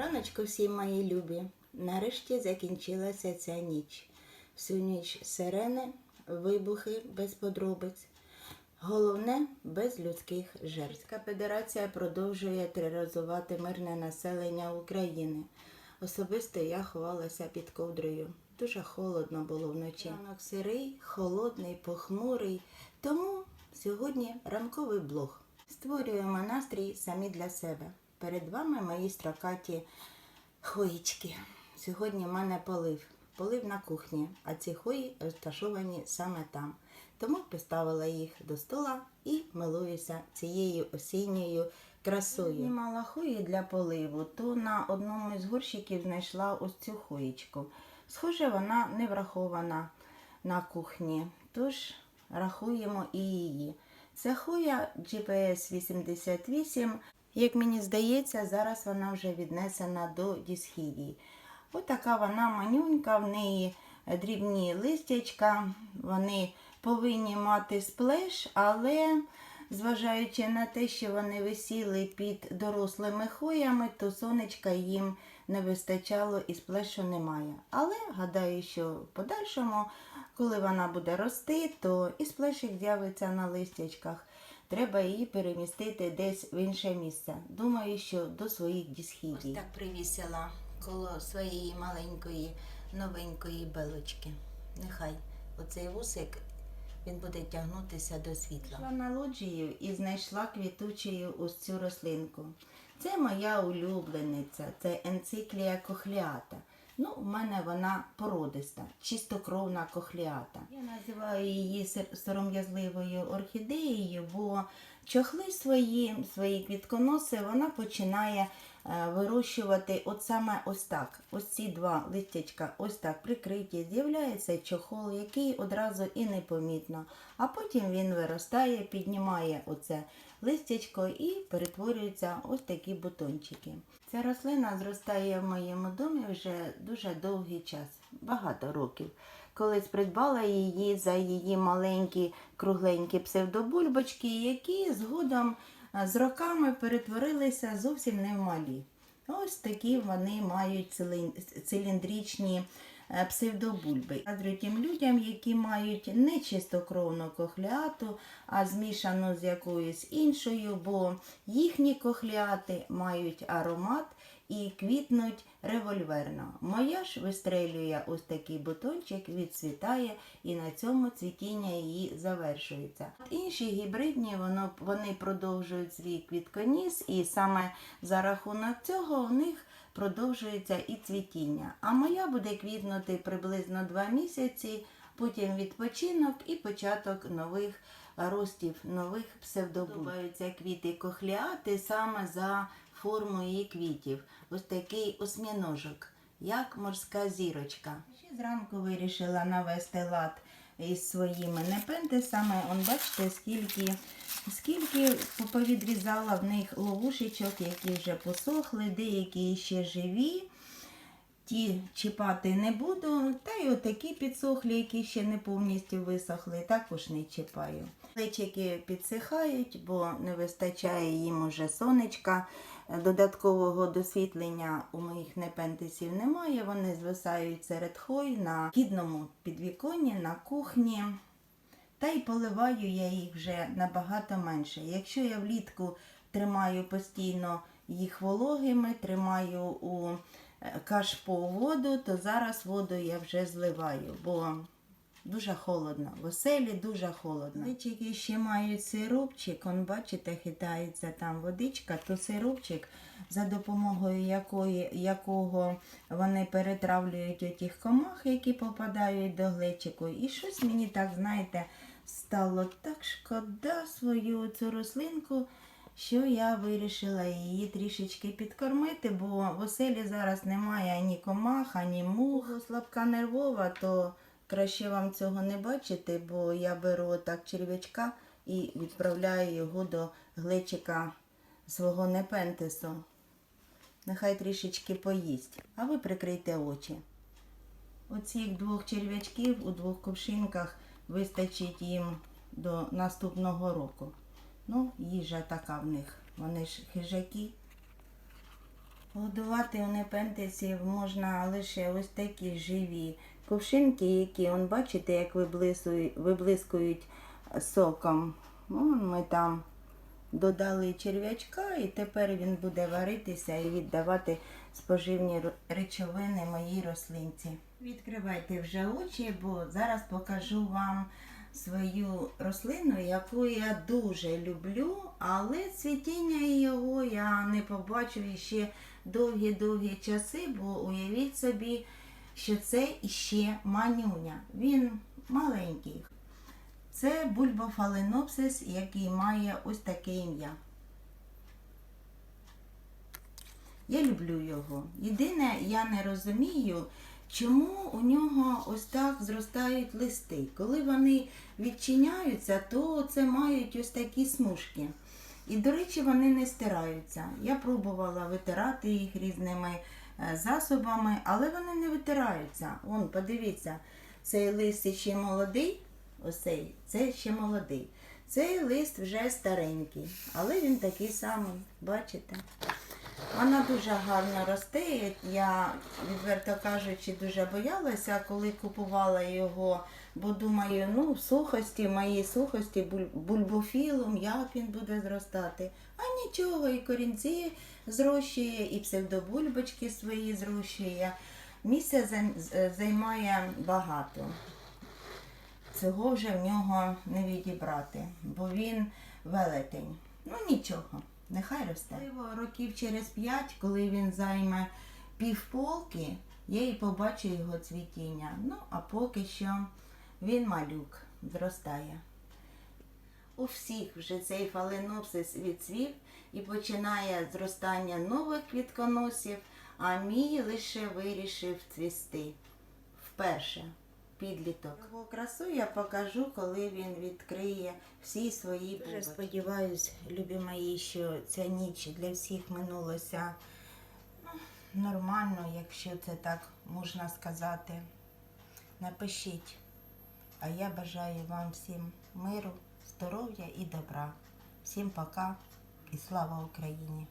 Раночку всі мої любі. Нарешті закінчилася ця ніч. Всю ніч сирени, вибухи без подробиць. Головне без людських жертв. Федерація продовжує тероризувати мирне населення України. Особисто я ховалася під ковдрою. Дуже холодно було вночі. Ранок сирий, холодний, похмурий. Тому сьогодні ранковий блог. Створюємо настрій самі для себе. Перед вами мої строкаті хоїчки. Сьогодні в мене полив. Полив на кухні, а ці хої розташовані саме там. Тому поставила їх до стола і милуюся цією осінньою красою. Знімала хої для поливу, то на одному із горщиків знайшла ось цю хоїчку. Схоже, вона не врахована на кухні, тож рахуємо і її. Це хоя GPS 88. Як мені здається, зараз вона вже віднесена до дісхідій. Отака вона манюнька, в неї дрібні листячка, вони повинні мати сплеш, але зважаючи на те, що вони висіли під дорослими хоями, то сонечка їм не вистачало і сплешу немає. Але гадаю, що в подальшому, коли вона буде рости, то і сплешик з'явиться на листячках. Треба її перемістити десь в інше місце. Думаю, що до своїх дісхідій. Ось так привісила коло своєї маленької новенької белочки. Нехай оцей вусик він буде тягнутися до світла. Пішла на лоджію і знайшла квітучою ось цю рослинку. Це моя улюблениця, це енциклія кохліата. Ну, у мене вона породиста, чистокровна кохліата. Я називаю її сором'язливою орхідеєю, бо чохли свої, свої квітконоси вона починає вирощувати от саме ось так. Ось ці два листячка ось так прикриті, з'являється чохол, який одразу і непомітно. А потім він виростає, піднімає оце листячко і перетворюються ось такі бутончики. Ця рослина зростає в моєму домі вже дуже довгий час, багато років. Колись придбала її за її маленькі кругленькі псевдобульбочки, які згодом з роками перетворилися зовсім не в малі. Ось такі вони мають циліндричні е, псевдобульби. Тим людям, які мають не чистокровну кохлеату, а змішану з якоюсь іншою, бо їхні кохлеати мають аромат і квітнуть револьверно. Моя ж вистрелює ось такий бутончик, відцвітає і на цьому цвітіння її завершується. Інші гібридні воно, вони продовжують свій квітконіс, і саме за рахунок цього у них продовжується і цвітіння. А моя буде квітнути приблизно 2 місяці, потім відпочинок і початок нових ростів, нових псевдобуль. Квіти кохліати саме за формою її квітів. Ось такий осьміножок, як морська зірочка. Ще зранку вирішила навести лад із своїми непентесами. Он бачите, скільки, скільки повідрізала в них ловушечок, які вже посохли, деякі ще живі. Ті чіпати не буду, та й отакі підсохлі, які ще не повністю висохли, також не чіпаю. Плечики підсихають, бо не вистачає їм уже сонечка. Додаткового досвітлення у моїх непентесів немає. Вони звисають серед хой на хідному підвіконні, на кухні. Та й поливаю я їх вже набагато менше. Якщо я влітку тримаю постійно їх вологими, тримаю у е, кашпо воду, то зараз воду я вже зливаю, бо дуже холодно. В оселі дуже холодно. Личики ще мають сиропчик, он бачите, хитається там водичка, то сиропчик, за допомогою якої, якого вони перетравлюють отих комах, які попадають до глечику. І щось мені так, знаєте, стало так шкода свою цю рослинку, що я вирішила її трішечки підкормити, бо в оселі зараз немає ані комах, ані мух. Слабка нервова, то краще вам цього не бачити, бо я беру так черв'ячка і відправляю його до глечика свого непентесу. Нехай трішечки поїсть, а ви прикрийте очі. Оцих двох черв'ячків у двох ковшинках вистачить їм до наступного року. Ну, їжа така в них. Вони ж хижаки. Годувати у непентесів можна лише ось такі живі кувшинки, які, он, бачите, як виблискують соком. Вон ми там додали черв'ячка, і тепер він буде варитися і віддавати споживні речовини моїй рослинці. Відкривайте вже очі, бо зараз покажу вам свою рослину, яку я дуже люблю, але цвітіння його я не побачу ще довгі-довгі часи, бо уявіть собі, що це іще манюня. Він маленький. Це бульбофаленопсис, який має ось таке ім'я. Я люблю його. Єдине, я не розумію, чому у нього ось так зростають листи. Коли вони відчиняються, то це мають ось такі смужки. І, до речі, вони не стираються. Я пробувала витирати їх різними е, засобами, але вони не витираються. Вон, подивіться, цей лист ще молодий, ось цей, це ще молодий. Цей лист вже старенький, але він такий самий, бачите? Вона дуже гарно росте. Я, відверто кажучи, дуже боялася, коли купувала його, бо думаю, ну, в сухості, в моїй сухості, буль- бульбофілум, як він буде зростати. А нічого, і корінці зрощує, і псевдобульбочки свої зрощує. Місця займає багато. Цього вже в нього не відібрати, бо він велетень. Ну нічого, нехай росте. Років через п'ять, коли він займе півполки, я і побачу його цвітіння. Ну, а поки що він малюк, зростає. У всіх вже цей фаленопсис відцвів і починає зростання нових квітконосів, а мій лише вирішив цвісти вперше. Підліток. Його красу я покажу, коли він відкриє всі свої бубочки. Дуже сподіваюсь, любі мої, що ця ніч для всіх минулася ну, нормально, якщо це так можна сказати. Напишіть. А я бажаю вам всім миру, здоров'я і добра. Всім пока і слава Україні!